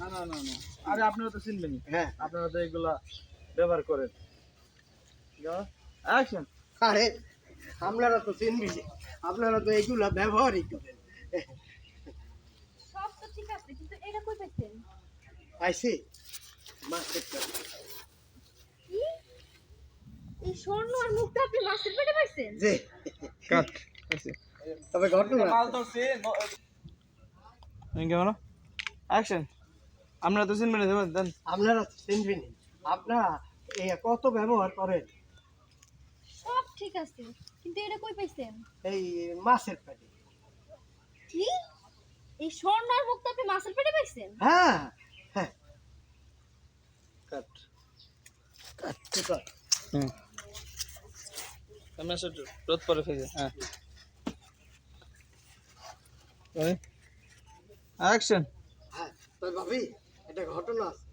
না না না না। আরে আপনারা তো চিনবেনই হ্যাঁ। আপনারা তো এগুলা ব্যবহার করেন। অ্যাকশন আরে আপনারা তো চিনবি আপনারা তো এগুলা ব্যবহারই করেন। সব তো ঠিক আছে কিন্তু এটা কই পাইছেন? পাইছি। মাছের কি? এই স্বর্ণ আর মুক্তা আপনি মাছের পেটে পাইছেন? যে কাট। তবে ঘটনা। মাল ধরছি কেমন? অ্যাকশন আপনারা তো চিনবেন দেবেন দেন। আপনারা তো চিনবেন আপনারা এই কত ব্যবহার করেন? সব ঠিক আছে কিন্তু এটা কই পাইছেন? এই মাছের পেটে। কি? এই স্বর্ণ আর মুক্তা আপনি মাছের পেটে পাইছেন? হ্যাঁ হ্যাঁ। কাট। ঠিক আছে। হুম। আমরা সেটা রোদ পরে ফেলে হ্যাঁ। অ্যাকশন হ্যাঁ তো ভাবি? এটা ঘটনা আছে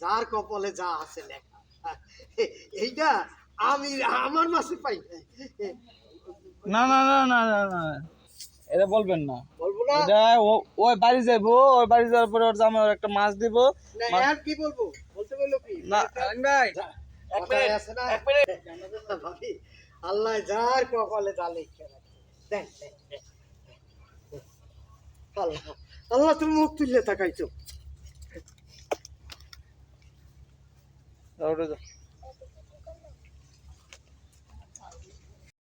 যার কপালে যা আছে লেখা। এইটা আমি আমার মাসে পাই না না না না না না এটা বলবেন না। বলব না? এটা ওই বাড়ি যাইবো ওই বাড়ি যাওয়ার পরে ওর জামাই একটা মাছ দিব। না, আর কি বলব? বলতে বলল কি? না। ভাই কথায় আছে না? ভাবি আল্লাহ যার কপালে যা লেখা দেখ। আল্লাহ আল্লাহ তুমি মুখ তুললে তাকাইছো। Ahora